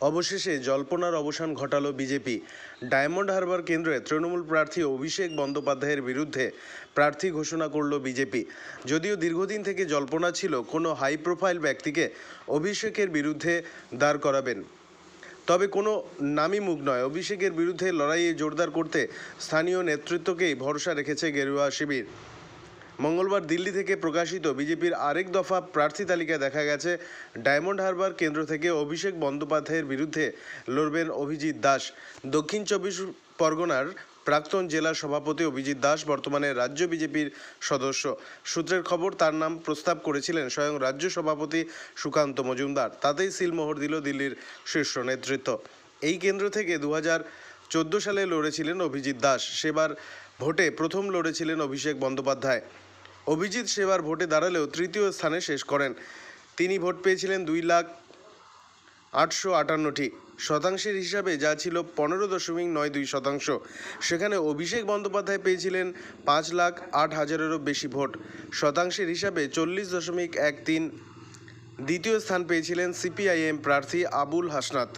অবশেষে জল্পনার অবসান ঘটালো BJP. Diamond Harbour কেন্দ্রে তৃণমূল প্রার্থী অভিষেক বন্দ্যোপাধ্যায়ের বিরুদ্ধে প্রার্থী ঘোষণা করল বিজেপি। যদিও দীর্ঘদিন থেকে জল্পনা ছিল কোনো হাই প্রোফাইল ব্যক্তিকে অভিষেকের বিরুদ্ধে দাঁড় করাবেন। তবে কোনো নামী মুখ নয়, অভিষেকের বিরুদ্ধে লড়াইয়ে জোরদার করতে স্থানীয় নেতৃত্বকেই ভরসা রেখেছে গেরুয়া শিবির। মঙ্গলবার দিল্লি থেকে প্রকাশিত বিজেপির আরেক দফা প্রার্থী তালিকায় দেখা গেছে। ডায়মন্ড হারবার কেন্দ্র থেকে অভিষেক বন্দ্যোপাধ্যায়ের বিরুদ্ধে লড়বেন অভিজিৎ দাস। দক্ষিণ চব্বিশ পরগনার প্রাক্তন জেলা সভাপতি অভিজিৎ দাস বর্তমানে রাজ্য বিজেপির সদস্য। সূত্রের খবর, তার নাম প্রস্তাব করেছিলেন স্বয়ং রাজ্য সভাপতি সুকান্ত মজুমদার। তাতেই সিলমোহর দিল দিল্লির শীর্ষ নেতৃত্ব। এই কেন্দ্র থেকে দু চোদ্দ সালে লড়েছিলেন অভিজিৎ দাস। সেবার ভোটে প্রথম লড়েছিলেন অভিষেক বন্দ্যোপাধ্যায়। অভিজিৎ সেবার ভোটে দাঁড়ালেও তৃতীয় স্থানে শেষ করেন। তিনি ভোট পেয়েছিলেন দুই লাখ আটশো আটান্নটি শতাংশের হিসাবে, যা ছিল পনেরো দশমিক নয় দুই শতাংশ। সেখানে অভিষেক বন্দ্যোপাধ্যায় পেয়েছিলেন পাঁচ লাখ আট হাজারেরও বেশি ভোট। শতাংশের হিসাবে চল্লিশ দশমিক এক তিন দ্বিতীয় স্থান পেয়েছিলেন সিপিআইএম প্রার্থী আবুল হাসনাত।